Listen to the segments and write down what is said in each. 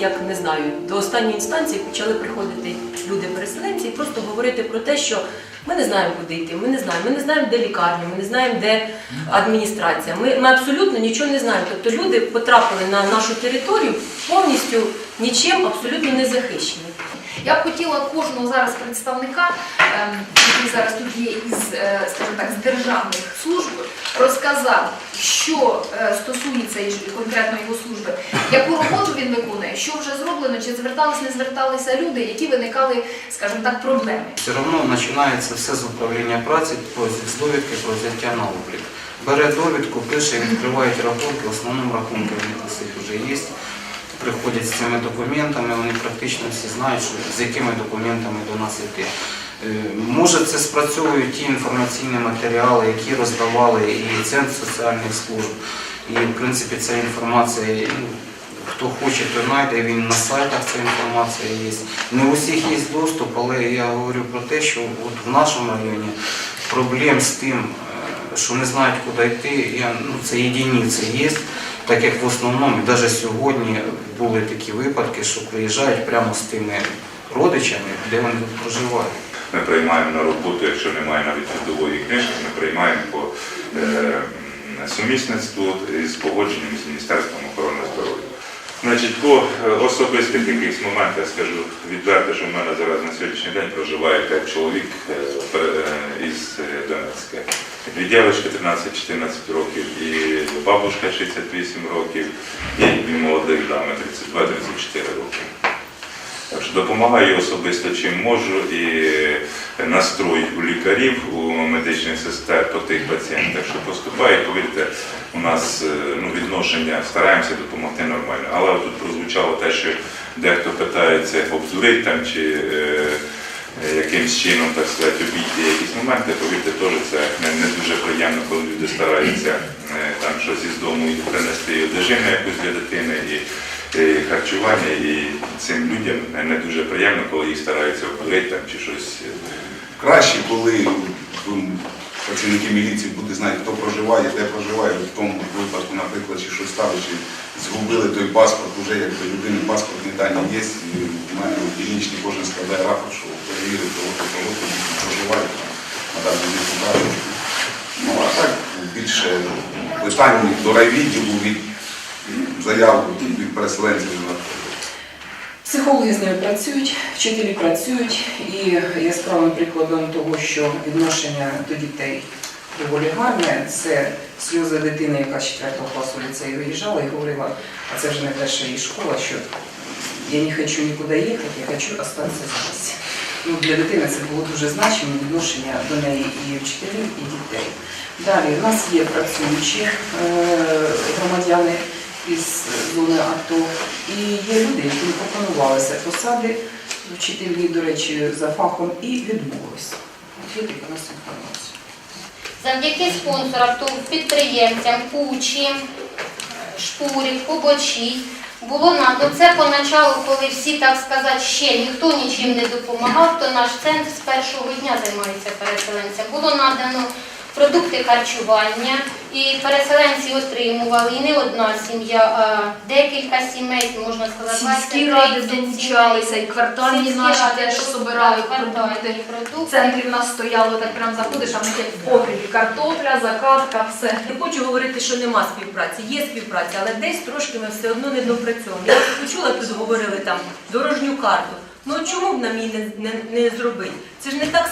як не знаю, до останньої інстанції почали приходити люди-переселенці і просто говорити про те, що ми не знаємо, куди йти, ми не знаємо, ми не знаємо, де лікарня, ми не знаємо, де адміністрація. Ми, ми абсолютно нічого не знаємо. Тобто люди потрапили на нашу територію повністю нічим абсолютно не захищені. Я б хотіла кожного зараз представника, ем, який зараз тут є із, е, скажімо так, з державних служб, розказав, що е, стосується конкретно його служби, яку роботу він виконує, що вже зроблено, чи звертались, не зверталися люди, які виникали, скажімо так, проблеми. Все одно починається все з управління праці, з довідки про взяття на облік. Бере довідку, пише, відкривають рахунки, в основному рахунки в них вже є. Приходять з цими документами, вони практично всі знають, з якими документами до нас йти. Е, Може, це спрацьовують ті інформаційні матеріали, які роздавали і Центр соціальних служб. І, в принципі, ця інформація, ну, хто хоче, той знайде, він на сайтах ця інформація є. Не у всіх є доступ, але я говорю про те, що от в нашому районі проблем з тим, е, що не знають, куди йти, я, ну, це єдиниці є. Так як в основному, навіть сьогодні були такі випадки, що приїжджають прямо з тими родичами, де вони проживають. Ми приймаємо на роботу, якщо немає навіть трудової книжки, ми приймаємо по е, сумісництву з погодженням з Міністерством охорони здоров'я. Значить, по е, особистих якихось моментах скажу відверто, що в мене зараз на сьогоднішній день проживає 5 чоловік е, е, із Донецька. Дівчатки 13-14 років і бабушка 68 років, і дві молодих дами 32-34 роки. Так що допомагаю особисто чим можу і настрой у лікарів, у медичних сестер по тих пацієнтах, що поступають, повірте, у нас е, ну, відношення стараємося допомогти нормально. Але тут прозвучало те, що дехто питається обдурити там чи е, якимсь чином, так сказати, обійти якісь моменти, повірте, теж це не, дуже приємно, коли люди стараються е, там щось із дому і принести і одежину якусь для дитини. І, харчування, і цим людям не дуже приємно, коли їх стараються обдурити там, чи щось. Краще, коли м, працівники міліції будуть знати, хто проживає, де проживає, в тому випадку, наприклад, чи щось стало, чи згубили той паспорт, вже якби людини паспортні дані є, і в мене кожен складає рапорт, що перевірив того, хто того, дійсно проживає, надати мені карточку. Ну, а так більше питань до райвідділу від заяв від переселенців. Психологи з ними працюють, вчителі працюють, і яскравим прикладом того, що відношення до дітей доволі гарне, це сльози дитини, яка з 4 класу ліцею виїжджала і говорила, а це вже не перша її школа, що я не хочу нікуди їхати, я хочу залишитися здесь. Ну, для дитини це було дуже значимо відношення до неї і вчителів, і дітей. Далі у нас є працюючі е, громадяни із зони АТО, і є люди, які пропонувалися посади вчителі, до речі, за фахом і відмовилися. Є така нас інформація. Завдяки спонсорам, то підприємцям, Кучі, Шпурі, Кубочій, було надано це поначалу, коли всі, так сказати, ще ніхто нічим не допомагав, то наш центр з першого дня займається переселенцям. Було надано продукти харчування, і переселенці отримували, і не одна сім'я, а декілька сімей, можна сказати, Сільські 20-30 ради долучалися, і квартальні наші теж собирали продукти. В центрі в нас стояло, так прям заходиш, а них як в погрібі картопля, закатка, все. Не хочу говорити, що нема співпраці, є співпраця, але десь трошки ми все одно не допрацьовуємо. Я почула, тут говорили там дорожню карту. Ну чому б нам її не, не, не зробити? Це ж не так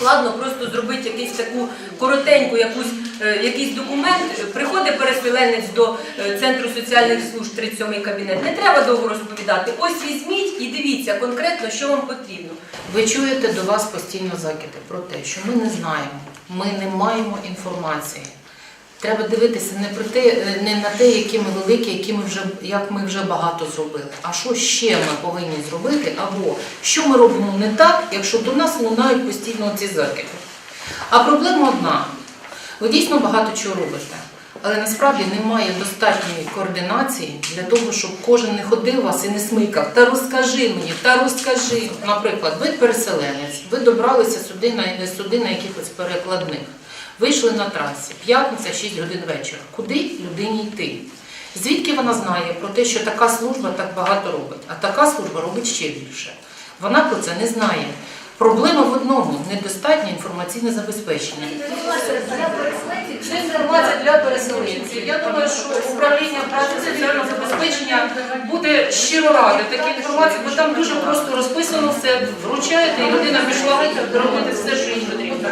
складно просто зробити якусь таку коротеньку, якусь, е, якийсь документ. Приходить переселенець до е, Центру соціальних служб 37 кабінет. Не треба довго розповідати. Ось візьміть і дивіться конкретно, що вам потрібно. Ви чуєте до вас постійно закиди про те, що ми не знаємо, ми не маємо інформації. Треба дивитися не про те, е, не на те, які ми великі, які ми вже як ми вже багато зробили, а що ще ми повинні зробити, або що ми робимо не так, якщо до нас лунають постійно ці закиди. А проблема одна: ви дійсно багато чого робите. Але насправді немає достатньої координації для того, щоб кожен не ходив вас і не смикав. Та розкажи мені, та розкажи. Наприклад, ви переселенець, ви добралися сюди на сюди на якихось перекладних. Вийшли на трасі, п'ятниця, 6 годин вечора. Куди людині йти? Звідки вона знає про те, що така служба так багато робить, а така служба робить ще більше. Вона про це не знає. Проблема в одному недостатнє інформаційне забезпечення. Це інформація для переселенців. Я думаю, що управління праці соціального забезпечення буде щиро раде такій інформації, бо там дуже просто розписано все, вручаєте, і людина пішла робити все, що їй потрібно.